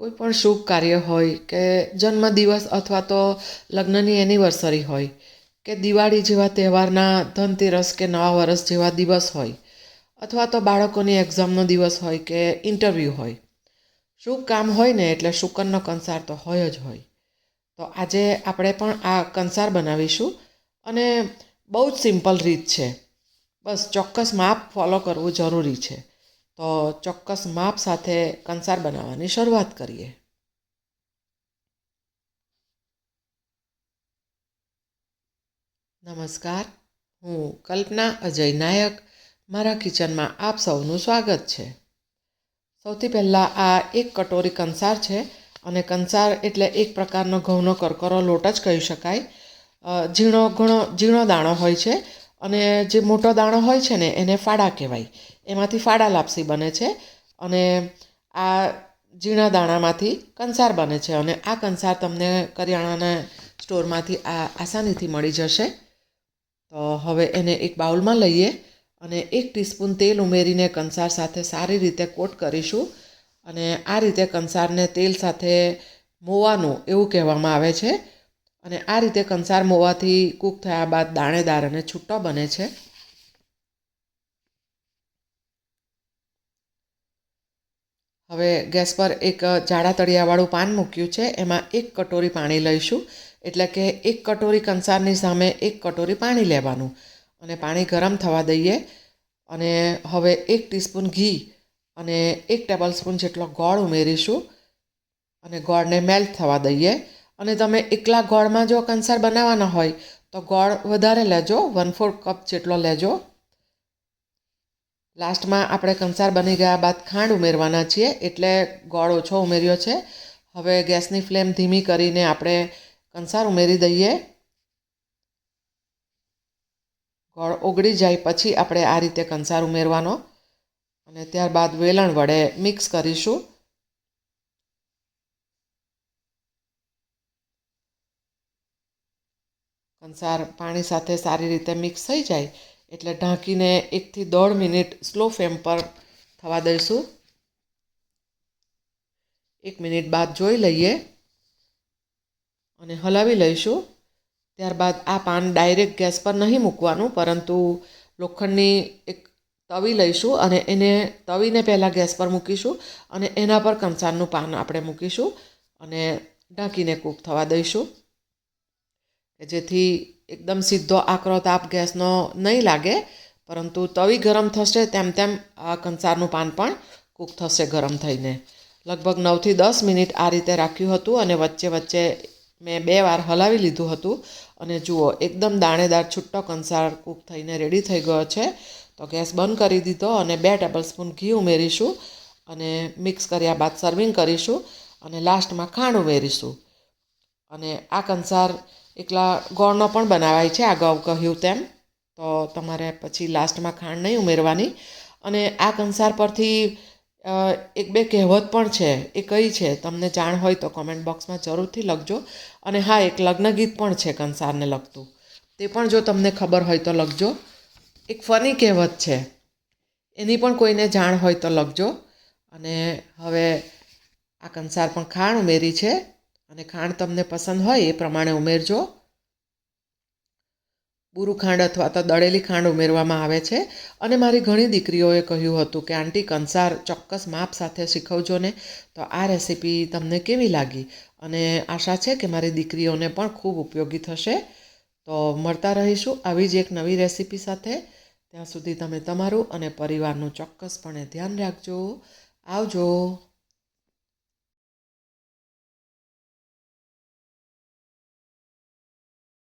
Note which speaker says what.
Speaker 1: કોઈ પણ શુભ કાર્ય હોય કે જન્મદિવસ અથવા તો લગ્નની એનિવર્સરી હોય કે દિવાળી જેવા તહેવારના ધનતેરસ કે નવા વર્ષ જેવા દિવસ હોય અથવા તો બાળકોની એક્ઝામનો દિવસ હોય કે ઇન્ટરવ્યૂ હોય. શુભ કામ હોય ને એટલે શુકનનો કંસાર તો હોય જ હોય. તો આજે આપણે પણ આ કંસાર બનાવીશું અને બહુ જ સિમ્પલ રીત છે. બસ ચોક્કસ માપ ફોલો કરવું જરૂરી છે. તો ચોક્કસ માપ સાથે કંસાર બનાવવાની શરૂઆત કરીએ. નમસ્કાર, હું કલ્પના અજય નાયક. મારા કિચનમાં આપ સૌનું સ્વાગત છે. સૌથી પહેલાં આ એક કટોરી કંસાર છે અને કંસાર એટલે એક પ્રકારનો ઘઉંનો કરકરો લોટ જ કહી શકાય. ઝીણો ઘણો, ઝીણો દાણો હોય છે. અને જે મોટો દાણો હોય છે ને, એને ફાડા કહેવાય. એમાંથી ફાડા લાપસી બને છે અને આ ઝીણા દાણામાંથી કંસાર બને છે અને આ કંસાર તમને કરિયાણાના સ્ટોરમાંથી આ આસાનીથી મળી જશે. તો હવે એને એક બાઉલમાં લઈએ અને એક ટીસ્પૂન તેલ ઉમેરીને કંસાર સાથે સારી રીતે કોટ કરીશું અને આ રીતે કંસારને તેલ સાથે મોવાનું એવું કહેવામાં આવે છે. અને આ રીતે કંસાર મોવાથી કૂક થયા બાદ દાણેદાર અને છૂટો બને છે. હવે ગેસ પર એક જાડા તળિયાવાળું પાન મૂક્યું છે. એમાં એક કટોરી પાણી લઈશું. એટલે કે એક કટોરી કંસારની સામે એક કટોરી પાણી લેવાનું. અને પાણી ગરમ થવા દઈએ. અને હવે એક ટીસ્પૂન ઘી અને એક ટેબલ સ્પૂન જેટલો ગોળ ઉમેરીશું. અને ગોળને મેલ્ટ થવા દઈએ. અને તમે એકલા ગોળમાં જો કંસાર બનાવવાના હોય, તો ગોળ વધારે લેજો વન ફોર કપ જેટલો લેજો. લાસ્ટમાં આપણે કંસાર બની ગયા બાદ ખાંડ ઉમેરવાના છીએ, એટલે ગોળ ઓછો ઉમેર્યો છે. હવે ગેસની ફ્લેમ ધીમી કરીને આપણે કંસાર ઉમેરી દઈએ. ગોળ ઓગળી જાય પછી આપણે આ રીતે કંસાર ઉમેરવાનો. અને ત્યારબાદ વેલણ વડે મિક્સ કરીશું. કંસાર પાણી સાથે સારી રીતે મિક્સ થઈ જાય એટલે ઢાંકીને એકથી દોઢ મિનિટ સ્લો ફ્લેમ પર થવા દઈશું. એક મિનિટ બાદ જોઈ લઈએ અને હલાવી લઈશું. ત્યારબાદ આ પાન ડાયરેક્ટ ગેસ પર નહીં મૂકવાનું, પરંતુ લોખંડની એક તવી લઈશું અને એને તવીને પહેલાં ગેસ પર મૂકીશું અને એના પર કંસારનું પાન આપણે મૂકીશું અને ઢાંકીને કૂક થવા દઈશું. કે જેથી એકદમ સીધો આકરો તાપ ગેસનો નહીં લાગે, પરંતુ તવી ગરમ થશે તેમ તેમ આ કંસારનું પાન પણ કૂક થશે ગરમ થઈને. લગભગ નવથી દસ મિનિટ આ રીતે રાખ્યું હતું અને વચ્ચે વચ્ચે મેં બે વાર હલાવી લીધું હતું. અને જુઓ, એકદમ દાણેદાર છૂટ્ટો કંસાર કૂક થઈને રેડી થઈ ગયો છે. તો ગેસ બંધ કરી દીધો અને બે ટેબલ સ્પૂન ઘી ઉમેરીશું અને મિક્સ કર્યા બાદ સર્વિંગ કરીશું અને લાસ્ટમાં ખાંડ ઉમેરીશું. અને આ કંસાર એકલા ગોળનો પણ બનાવાય છે અગાઉ કહ્યું તેમ. તો તમારે પછી લાસ્ટમાં ખાંડ નહીં ઉમેરવાની. અને આ કંસાર પરથી એક બે કહેવત પણ છે, એ કઈ છે, તમને જાણ હોય તો કોમેન્ટ બોક્સમાં જરૂરથી લખજો. અને હા, એક લગ્ન ગીત પણ છે કંસારને લગતું. તે પણ જો તમને ખબર હોય તો લખજો. એક ફની કહેવત છે. એની પણ કોઈને જાણ હોય તો લખજો. અને હવે આ કંસાર પણ ખાંડ ઉમેરી છે. અને ખાંડ તમને પસંદ હોય એ પ્રમાણે ઉમેરજો. બુરું ખાંડ અથવા તો દળેલી ખાંડ ઉમેરવામાં આવે છે. અને મારી ઘણી દીકરીઓએ કહ્યું હતું કે, આંટી, કંસાર ચોક્કસ માપ સાથે શીખવજો ને, તો આ રેસીપી તમને કેવી લાગી? અને આશા છે કે મારી દીકરીઓને પણ ખૂબ ઉપયોગી થશે. તો મળતા રહીશું આવી જ એક નવી રેસીપી સાથે. ત્યાં સુધી તમે તમારું અને પરિવારનું ચોક્કસપણે ધ્યાન રાખજો. આવજો.